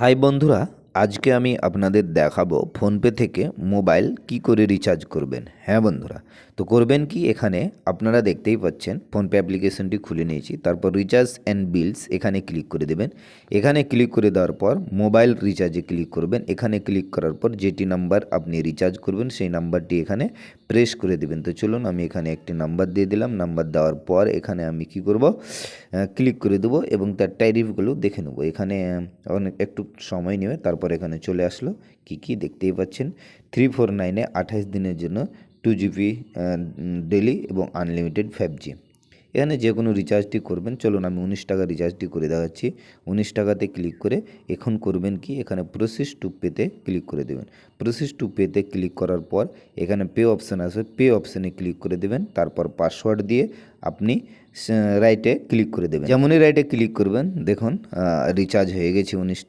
High বন্ধুরা আজকে আমি আপনাদের দেখাবো ফোনপে থেকে মোবাইল কি করে রিচার্জ করবেন। হ্যাঁ বন্ধুরা, তো করবেন কি? এখানে আপনারা দেখতেই পাচ্ছেন ফোনপে অ্যাপ্লিকেশনটি খুলে নিয়েছি। তারপর রিচার্জ অ্যান্ড বিলস এখানে ক্লিক করে দেবেন। এখানে ক্লিক করে দেওয়ার পর মোবাইল রিচার্জে ক্লিক করবেন। এখানে ক্লিক করার পর যেটি নাম্বার আপনি রিচার্জ করবেন, সেই নাম্বারটি এখানে প্রেস করে দেবেন। তো চলুন আমি এখানে একটি নাম্বার দিয়ে দিলাম। নাম্বার দেওয়ার পর এখানে আমি কি করব? ক্লিক করে দেবো এবং তার ট্যারিফগুলো দেখে নেব। এখানে অনেক, একটু সময় নেবে তারপর এখানে চলে আসলো। কি কি দেখতেই পাচ্ছেন? থ্রি ফোর নাইনে আঠাশ দিনের জন্য টু জিবি ডেলি এবং আনলিমিটেড ফাইভ জি। এখানে যে কোনো রিচার্জটি করবেন। চলুন আমি উনিশ টাকা রিচার্জটি করে দেখাচ্ছি। উনিশ টাকাতে ক্লিক করে এখন করবেন কি? এখানে প্রসেস টু পেতে ক্লিক করে দেবেন। প্রসেস টু পেতে ক্লিক করার পর এখানে পে অপশান আসবে পে অপশানে ক্লিক করে দেবেন। তারপর পাসওয়ার্ড দিয়ে আপনি রাইটে ক্লিক করে দেবেন। যেমনই রাইটে ক্লিক করবেন, দেখুন রিচার্জ হয়ে গেছে উনিশ টাকা।